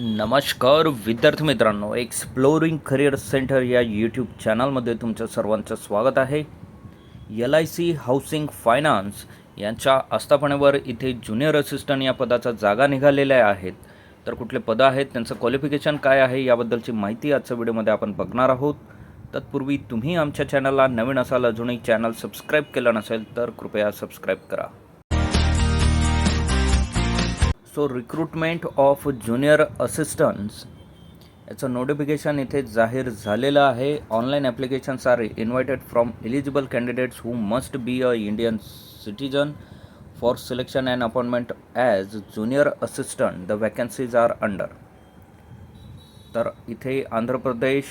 नमस्कार विद्यार्थी मित्रांनो एक्सप्लोरिंग करिअर सेंटर या यूट्यूब चॅनलमध्ये तुमचं सर्वांचं स्वागत आहे. L I C housing finance यांच्या आस्थापनेवर इथे ज्युनियर असिस्टंट या पदाचा जागा निघालेल्या आहेत. तर कुठले पदं आहेत त्यांचं क्वालिफिकेशन काय आहे याबद्दलची माहिती आजच्या व्हिडिओमध्ये आपण बघणार आहोत. तत्पूर्वी तुम्ही आमच्या चॅनलला नवीन असाल अजूनही चॅनल सबस्क्राईब केलं नसेल तर कृपया सबस्क्राईब करा. So recruitment of junior assistants याचं नोटिफिकेशन इथे जाहीर झालेलं आहे. Online applications are invited from eligible candidates who must be a Indian citizen for selection and appointment as junior assistant the vacancies are under तर इथे आंध्र प्रदेश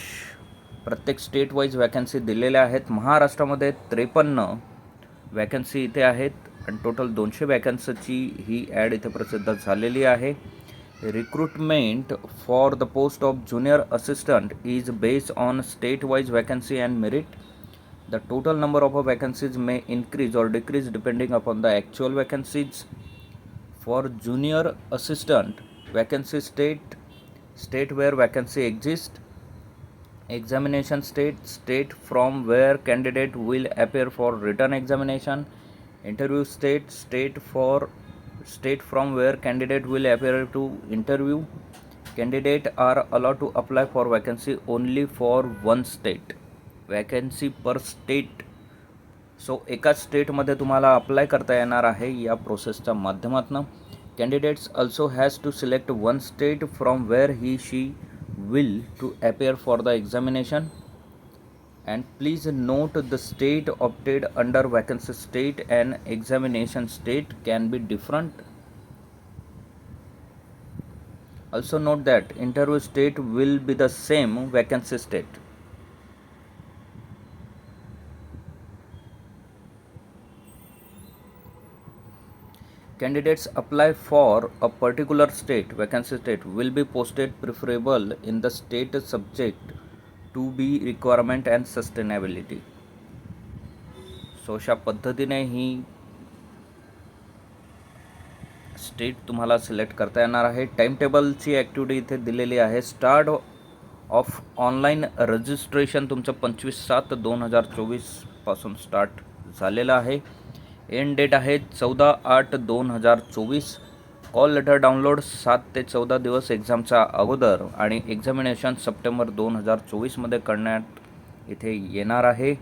प्रत्येक state wise vacancy दिलेल्या आहेत. महाराष्ट्रामध्ये त्रेपन्न वॅकन्सी इथे आहेत. आणि टोटल दोनशे वॅकन्सीची ही ॲड इथे प्रसिद्ध झालेली आहे. Recruitment for the post of junior assistant is based on state wise vacancy and merit the total number of vacancies may increase or decrease depending upon the actual vacancies for junior assistant vacancy state state where vacancy exists. Examination state state from where candidate will appear for written examination. Interview state state for state from where candidate will appear to interview candidate are allowed to apply for vacancy only for one state vacancy per state so एकाच स्टेटमध्ये तुम्हाला apply करता येणार आहे या प्रोसेसच्या माध्यमातून. Candidates also has to select one state from where he she will to appear for the examination and please note the state obtained under vacancy state and examination state can be different. Also note that interview state will be the same vacancy state. Candidates apply for a particular state vacancy state will be posted preferable in the state subject. To be requirement and sustainability so अशा पद्धतीने ही state तुम्हाला select करता येणार आहे. टाईमटेबलची activity इथे दिलेली आहे. Start of online registration तुमचं पंचवीस सात दोन हजार चोवीसपासून स्टार्ट झालेलं आहे. एंड डेट आहे चौदा आठ दोन हजार चोवीस. कॉल लेटर डाउनलोड सात ते चौदा दिवस एक्झामचा अगोदर आणि एक्झामिनेशन सप्टेंबर दोन हजार चोवीसमध्ये करण्यात इथे येणार आहे.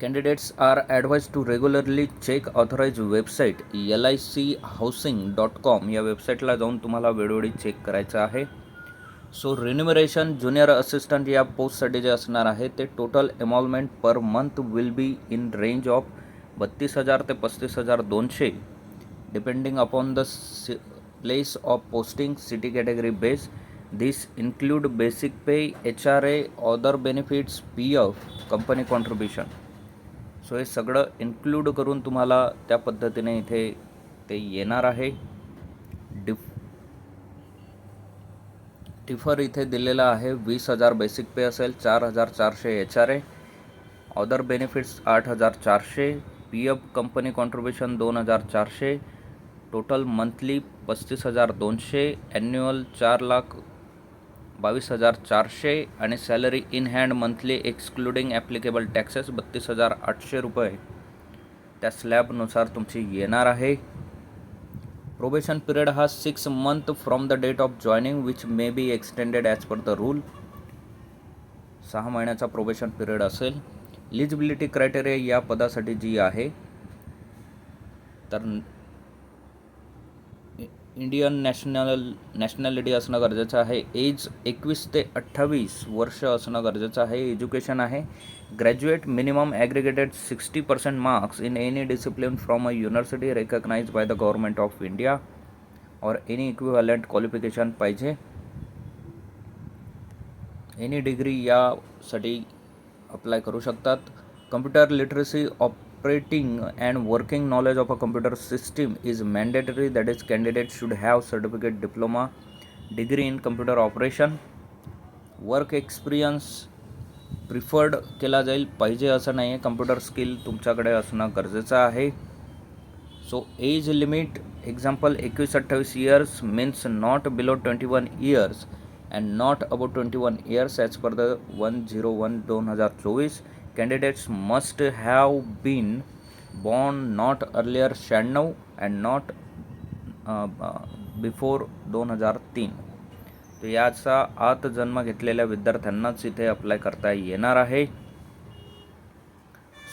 Candidates are advised to regularly check authorise website L I C housing dot com या वेबसाईटला जाऊन तुम्हाला वेळोवेळी चेक करायचं आहे. सो रिन्युमरेशन ज्युनियर असिस्टंट या पोस्टसाठी जे असणार आहे ते total emolument per month will be in range of बत्तीस हजार ते पस्तीस हजार दोनशे. Depending upon the place of posting city category base this include basic pay H R A pf benefits P company contribution so हे सगळं include करून तुम्हाला त्या पद्धतीने इथे ते येणार आहे. डिफ डिफर इथे दिलेला आहे. वीस हजार बेसिक पे असेल चार हजार चारशे H R A other benefits आठ हजार चारशे. पी एफ कंपनी कॉन्ट्रीब्युशन दोन हजार चारशे. टोटल मंथली पस्तीस हजार दोनशे ॲन्युअल चार लाख बावीस हजार चारशे आणि salary in hand monthly excluding applicable taxes बत्तीस हजार आठशे रुपये. त्या स्लॅबनुसार तुमची येणार आहे. प्रोबेशन पिरियड हा six month from the date of joining which may be extended as per the rule सहा महिन्याचा प्रोबेशन पिरियड असेल. लिजिबिलिटी क्रायटेरिया या पदासाठी जी आहे तर इंडियन नॅशनल नॅशनॅलिटी असणं गरजेचं आहे. एज एकवीस ते अठ्ठावीस वर्ष असणं गरजेचं आहे. एज्युकेशन आहे. Graduate minimum aggregated sixty percent marks in any discipline from a university recognise by the government of India or any equivalent qualification पाहिजे. एनी डिग्री यासाठी अप्लाय करू शकतात. Computer literacy operating and working knowledge of a computer system is mandatory. That is candidate should have certificate diploma degree in computer operation work experience preferred केला जाईल. पाहिजे असं नाही आहे कम्प्युटर स्किल तुमच्याकडे असणं गरजेचं आहे. सो एज लिमिट एक्झाम्पल एकवीस अठ्ठावीस years means not below twenty one years and not above twenty one years as per the one zero one दोन हजार चोवीस. Candidates must have been born not earlier शहाण्णव अँड नॉट बिफोर दोन हजार तीन. तर याचा आत जन्म घेतलेल्या विद्यार्थ्यांनाच इथे अप्लाय करता येणार आहे.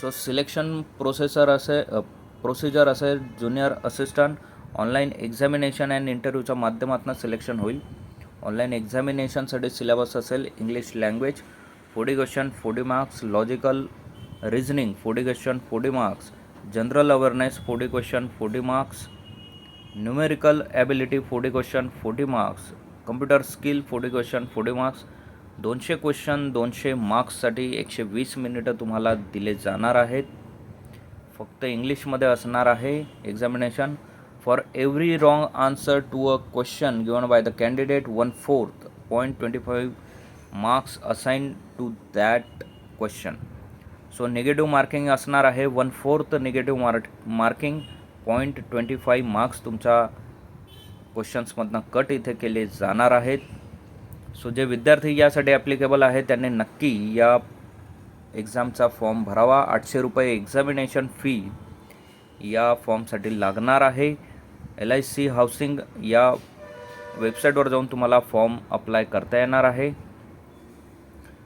सो सिलेक्शन प्रोसेसर असे प्रोसिजर असेल junior assistant online examination and इंटरव्ह्यूच्या माध्यमातून सिलेक्शन होईल. ऑनलाईन एक्झामिनेशनसाठी सिलेबस असेल English language forty question forty marks logical reasoning forty question forty marks general awareness forty question forty marks numerical ability forty question forty marks computer skill forty question forty marks दोनशे question दोनशे मार्क्ससाठी एकशे वीस मिनिटं तुम्हाला दिले जाणार आहेत. फक्त इंग्लिशमध्ये असणार आहे examination for every wrong answer to a question given by the candidate one fourth point twenty five marks assign to that question. So negative marking असणार आहे. One fourth negative mark marking point twenty five marks तुमच्या क्वेश्चन्समधनं cut इथे केले जाणार आहेत. So जे विद्यार्थी यासाठी ॲप्लिकेबल आहे त्यांनी नक्की या एक्झामचा फॉर्म भरावा. आठशे रुपये एक्झामिनेशन फी या फॉर्मसाठी लागणार आहे. एल आय सी हाऊसिंग या वेबसाईटवर जाऊन तुम्हाला फॉर्म अप्लाय करता येणार आहे.